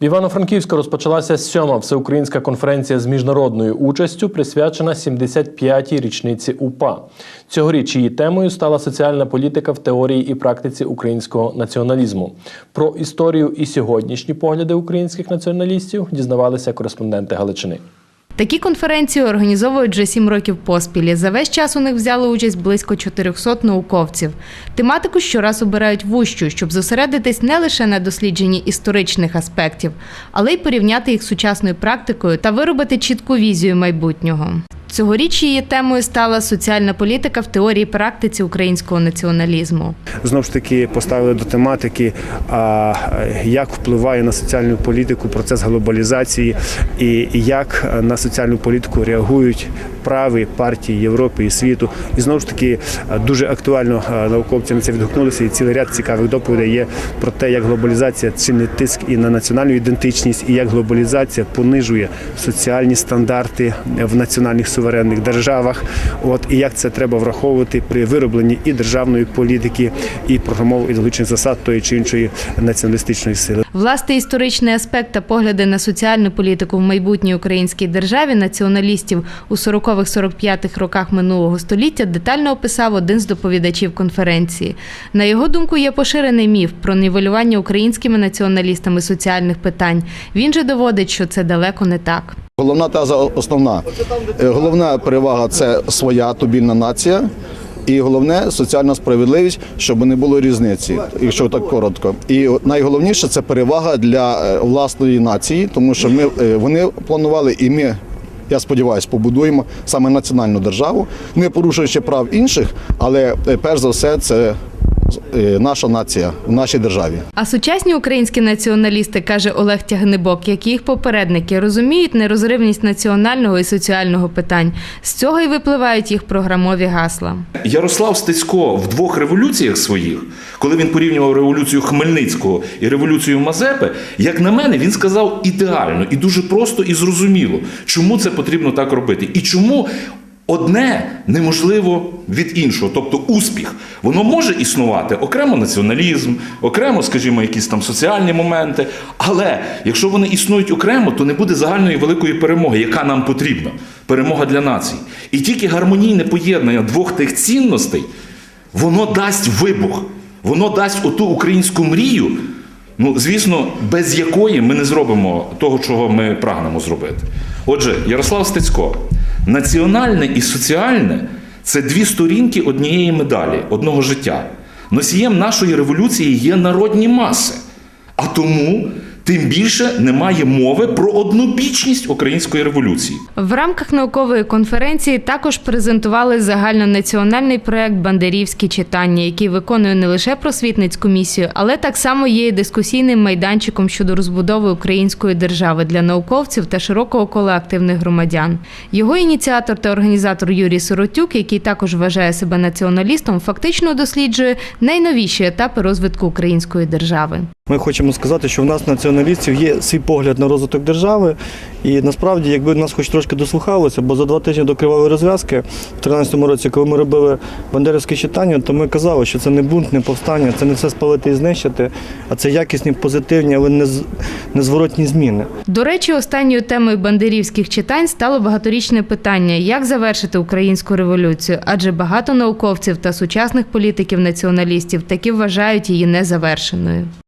В Івано-Франківську розпочалася сьома всеукраїнська конференція з міжнародною участю, присвячена 75-й річниці УПА. Цьогоріч її темою стала соціальна політика в теорії і практиці українського націоналізму. Про історію і сьогоднішні погляди українських націоналістів дізнавалися кореспонденти Галичини. Такі конференції організовують вже сім років поспіль. За весь час у них взяли участь близько 400 науковців. Тематику щораз обирають вущу, щоб зосередитись не лише на дослідженні історичних аспектів, але й порівняти їх з сучасною практикою та виробити чітку візію майбутнього. Цьогоріч її темою стала соціальна політика в теорії практиці українського націоналізму. Знову ж таки поставили до тематики, як впливає на соціальну політику процес глобалізації, і як на соціальну політику реагують праві партії Європи і світу. І знову ж таки дуже актуально науковці на це відгукнулися. І цілий ряд цікавих доповідей є про те, як глобалізація чинить тиск і на національну ідентичність, і як глобалізація понижує соціальні стандарти в національних суверенних державах. От і як це треба враховувати при виробленні і державної політики, і програмово-ідеологічних засад тої чи іншої націоналістичної сили. Власне, історичний аспект та погляди на соціальну політику в майбутній українській державі націоналістів у 40-45 роках минулого століття детально описав один з доповідачів конференції. На його думку, є поширений міф про нівелювання українськими націоналістами соціальних питань. Він же доводить, що це далеко не так. Головна теза основна. Е, Головна перевага це своя тубільна нація. І головне соціальна справедливість, щоб не було різниці, якщо так коротко. І найголовніше це перевага для е, власної нації, тому що ми е, вони планували, і ми, я сподіваюся, побудуємо саме національну державу, не порушуючи прав інших, але е, перш за все це наша нація в нашій державі. А сучасні українські націоналісти, каже Олег Тягнебок, як і їх попередники, розуміють нерозривність національного і соціального питань. З цього й випливають їх програмові гасла. Ярослав Стецько в двох революціях своїх, коли він порівнював революцію Хмельницького і революцію Мазепи, як на мене, він сказав ідеально і дуже просто і зрозуміло, чому це потрібно так робити, і чому. Одне неможливо від іншого, тобто успіх, воно може існувати окремо націоналізм, окремо, скажімо, якісь там соціальні моменти. Але якщо вони існують окремо, то не буде загальної великої перемоги, яка нам потрібна перемога для націй. І тільки гармонійне поєднання двох тих цінностей, воно дасть вибух, воно дасть оту українську мрію. Ну, звісно, без якої ми не зробимо того, чого ми прагнемо зробити. Отже, Ярослав Стецько, національне і соціальне це дві сторінки однієї медалі, одного життя. Носієм нашої революції є народні маси. А тому тим більше немає мови про однобічність української революції. В рамках наукової конференції також презентували загальнонаціональний проект Бандерівські читання, який виконує не лише просвітницьку місію, але так само є дискусійним майданчиком щодо розбудови української держави для науковців та широкого кола активних громадян. Його ініціатор та організатор Юрій Сиротюк, який також вважає себе націоналістом, фактично досліджує найновіші етапи розвитку української держави. Ми хочемо сказати, що в нас націоналістів є свій погляд на розвиток держави. І насправді, якби нас хоч трошки дослухалося, бо за два тижні до кривавої розв'язки, в 2013 році, коли ми робили бандерівське читання, то ми казали, що це не бунт, не повстання, це не все спалити і знищити, а це якісні, позитивні, але незворотні зміни. До речі, останньою темою бандерівських читань стало багаторічне питання, як завершити українську революцію, адже багато науковців та сучасних політиків-націоналістів таки вважають її незавершеною.